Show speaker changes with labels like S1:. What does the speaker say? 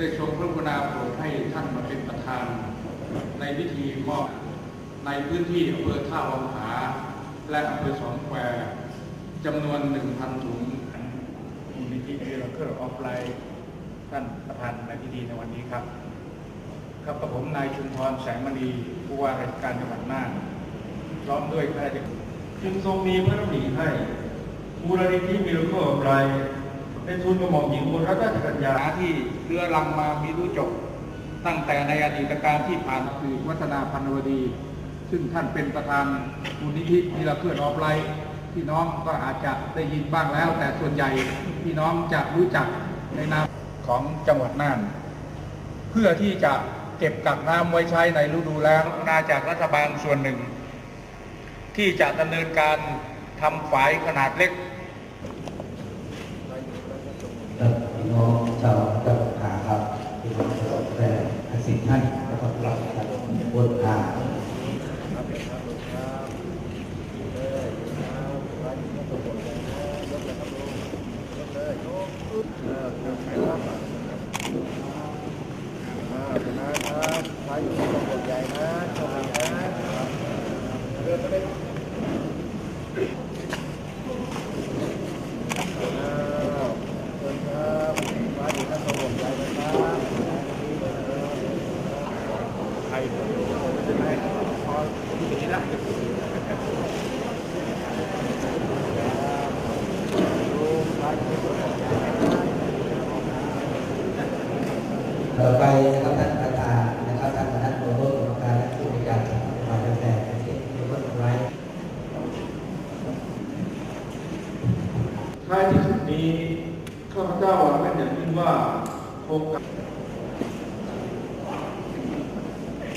S1: ได้ทรงพระกรุณาโปรดให้ท่านมาเป็นประธาน ในพิธีมอบในพื้นที่อำเภอท่าวังผาและอำเภอสองแควจำนวน 1,000 ถุง
S2: มูลนิธิมิราเคิลออฟไลน์ท่านประธานในพิธีในวันนี้ครับ ครับกับผมนายชุมพรแสงมณีผู้ว่าราชการจังหวัดน่านพร้อมด้วยข้าราชการ
S3: จึงทรงมีพระดำริให้มูลนิธิมิราเคิลออฟไลน์ เป็นทุนกระหม่อมหญิงอุบลรัตนราชกัญญา
S1: ที่เรือรังมามีรู้จบ ตั้งแต่ในอดีตการที่ผ่านคือวัฒนาพันวดี ซึ่งท่านเป็นประธานมูลนิธิมิราเคิลออฟไลท์พี่น้องก็อาจจะได้ยินบ้างแล้ว แต่ส่วนใหญ่พี่น้องจะรู้จักในนามของจังหวัดน่าน เพื่อที่จะเก็บกักน้ำไว้ใช้ในฤดูแล้งนาจากรัฐบาลส่วนหนึ่ง ที่จะดำเนินการทำฝายขนาดเล็ก
S4: ทั้งสิบท่านนะครับรับการบน ทางต่อไปนะครับท่านประธานนะครับท่านคณะโนโรกรรมการและผู้บริการสถาบันการแพทย์เขตทุกคนไว้
S3: ท้ายที่สุดนี้ข้าพเจ้าหวังเป็นอย่างยิ่งว่าโครงการ